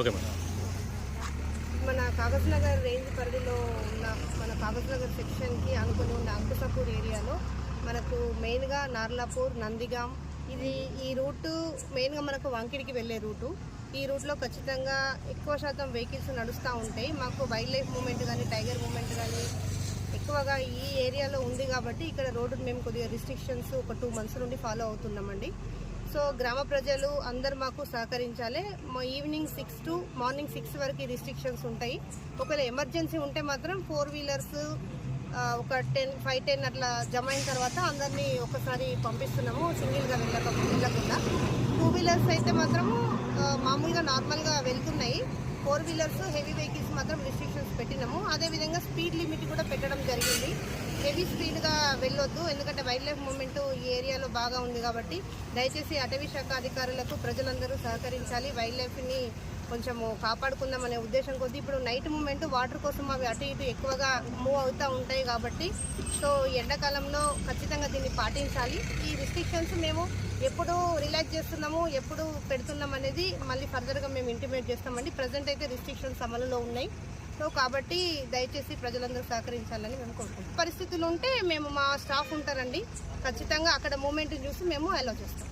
Okay madam. మన Kagaz Nagar range పరిధిలో ఉన్న మన కాగజ్ నగర్ సెక్షన్కి అనుకుని ఉన్న అంకుసాపూర్ ఏరియాలో మనకు మెయిన్గా నార్లాపూర్ నందిగాం ఇది ఈ రూటు మెయిన్గా మనకు వంకిడికి వెళ్ళే రూటు. ఈ రూట్లో ఖచ్చితంగా ఎక్కువ శాతం వెహికల్స్ నడుస్తూ ఉంటాయి. మాకు వైల్డ్ లైఫ్ మూమెంట్ కానీ టైగర్ మూమెంట్ కానీ ఎక్కువగా ఈ ఏరియాలో ఉంది కాబట్టి ఇక్కడ రోడ్డు మేము కొద్దిగా రిస్ట్రిక్షన్స్ ఒక టూ మంత్స్ నుండి ఫాలో అవుతున్నామండి. సో గ్రామ ప్రజలు అందరు మాకు సహకరించాలి. Evening six to morning six వరకు రిస్ట్రిక్షన్స్ ఉంటాయి. ఒకవేళ ఎమర్జెన్సీ ఉంటే మాత్రం ఫోర్ వీలర్స్ ఒక టెన్ ఫైవ్ టెన్ అట్లా జమ అయిన తర్వాత అందరినీ ఒకసారి పంపిస్తున్నాము సింగిల్గా వెళ్ళక వెళ్ళకుండా. టూ వీలర్స్ అయితే మాత్రము మామూలుగా నార్మల్గా వెళ్తున్నాయి. ఫోర్ వీలర్స్ హెవీ వెహికల్స్ మాత్రం రిస్ట్రిక్షన్స్ పెట్టినాము. అదేవిధంగా స్పీడ్ లిమిట్ కూడా పెట్టడం జరిగింది. హెవీ స్పీడ్గా వెళ్ళొద్దు ఎందుకంటే వైల్డ్ లైఫ్ మూమెంట్ ఈ ఏరియా బాగా ఉంది కాబట్టి దయచేసి అటవీ శాఖ అధికారులకు ప్రజలందరూ సహకరించాలి. వైల్డ్ లైఫ్ని కొంచెము కాపాడుకుందామనే ఉద్దేశం కొద్దీ ఇప్పుడు నైట్ మూమెంట్ వాటర్ కోసం అవి అటు ఇటు ఎక్కువగా మూవ్ అవుతూ ఉంటాయి కాబట్టి సో ఎండాకాలంలో ఖచ్చితంగా దీన్ని పాటించాలి. ఈ రిస్ట్రిక్షన్స్ మేము ఎప్పుడు రిలాక్స్ చేస్తున్నాము ఎప్పుడు పెడుతున్నాం అనేది మళ్ళీ ఫర్దర్గా మేము ఇంటిమేట్ చేస్తామండి. ప్రజెంట్ అయితే రిస్ట్రిక్షన్స్ అమలులో ఉన్నాయి. సో కాబట్టి దయచేసి ప్రజలందరూ సహకరించాలని మేము కోరుకుంటాం పరిస్థితులు ఉంటే మేము మా స్టాఫ్ ఉంటారండి. ఖచ్చితంగా అక్కడ మూమెంట్ చూసి మేము అలో చేస్తాం.